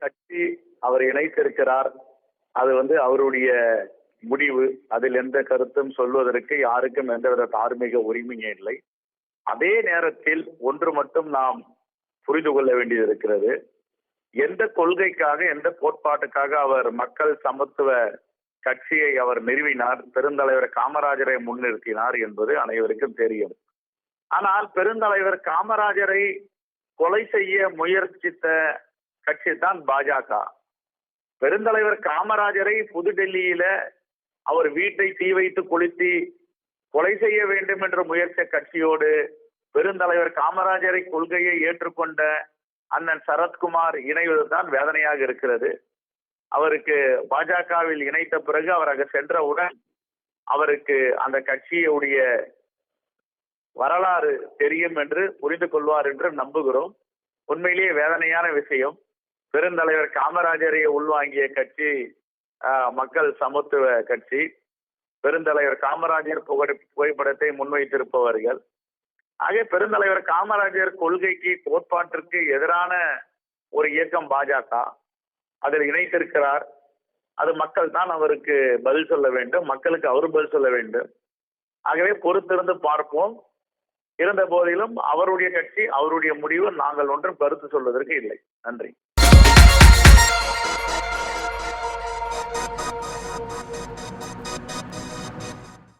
கட்சி அவர் இணைத்திருக்கிறார். அது வந்து அவருடைய முடிவு. அதில் எந்த கருத்தும் சொல்வதற்கு யாருக்கும் எந்தவித தார்மீக உரிமையும் இல்லை. அதே நேரத்தில் ஒன்று மட்டும் நாம் புரிந்து கொள்ள வேண்டியது இருக்கிறது எந்த கொள்கைக்காக எந்த கோட்பாட்டுக்காக அவர் மக்கள் சமத்துவ கட்சியை அவர் நிறுவினார் பெருந்தலைவர் காமராஜரை முன்னிறுத்தினார் என்பது அனைவருக்கும் தெரியும். ஆனால் பெருந்தலைவர் காமராஜரை கொலை செய்ய முயற்சித்த கட்சி தான் பாஜக. பெருந்தலைவர் காமராஜரை புதுடெல்லியில அவர் வீட்டை தீ வைத்து கொளுத்தி கொலை செய்ய வேண்டும் என்று முயற்ச கட்சியோடு பெருந்தலைவர் காமராஜரை கொள்கையை ஏற்றுக்கொண்ட அண்ணன் சரத்குமார் இணைவதுதான் வேதனையாக இருக்கிறது. அவருக்கு பாஜகவில் இணைத்த பிறகு அவர் அங்கு சென்றவுடன் அவருக்கு அந்த கட்சியுடைய வரலாறு தெரியும் என்று புரிந்து கொள்வார் என்று நம்புகிறோம். உண்மையிலேயே வேதனையான விஷயம். பெருந்தலைவர் காமராஜரை உள்வாங்கிய கட்சி மக்கள் சமத்துவ கட்சி. பெருந்தலைவர் காமராஜர் புகழ் புகைப்படத்தை முன்வைத்திருப்பவர்கள். ஆக பெருந்தலைவர் காமராஜர் கொள்கைக்கு கோட்பாட்டிற்கு எதிரான ஒரு இயக்கம் பாஜக. அதில் இணைத்திருக்கிறார். அது மக்கள் தான் அவருக்கு பதில் சொல்ல வேண்டும். மக்களுக்கு அவர் பதில் சொல்ல வேண்டும். ஆகவே பொறுத்திருந்து பார்ப்போம். இருந்த போதிலும் அவருடைய கட்சி அவருடைய முடிவு நாங்கள் ஒன்றும் கருத்து சொல்வதற்கு இல்லை. நன்றி.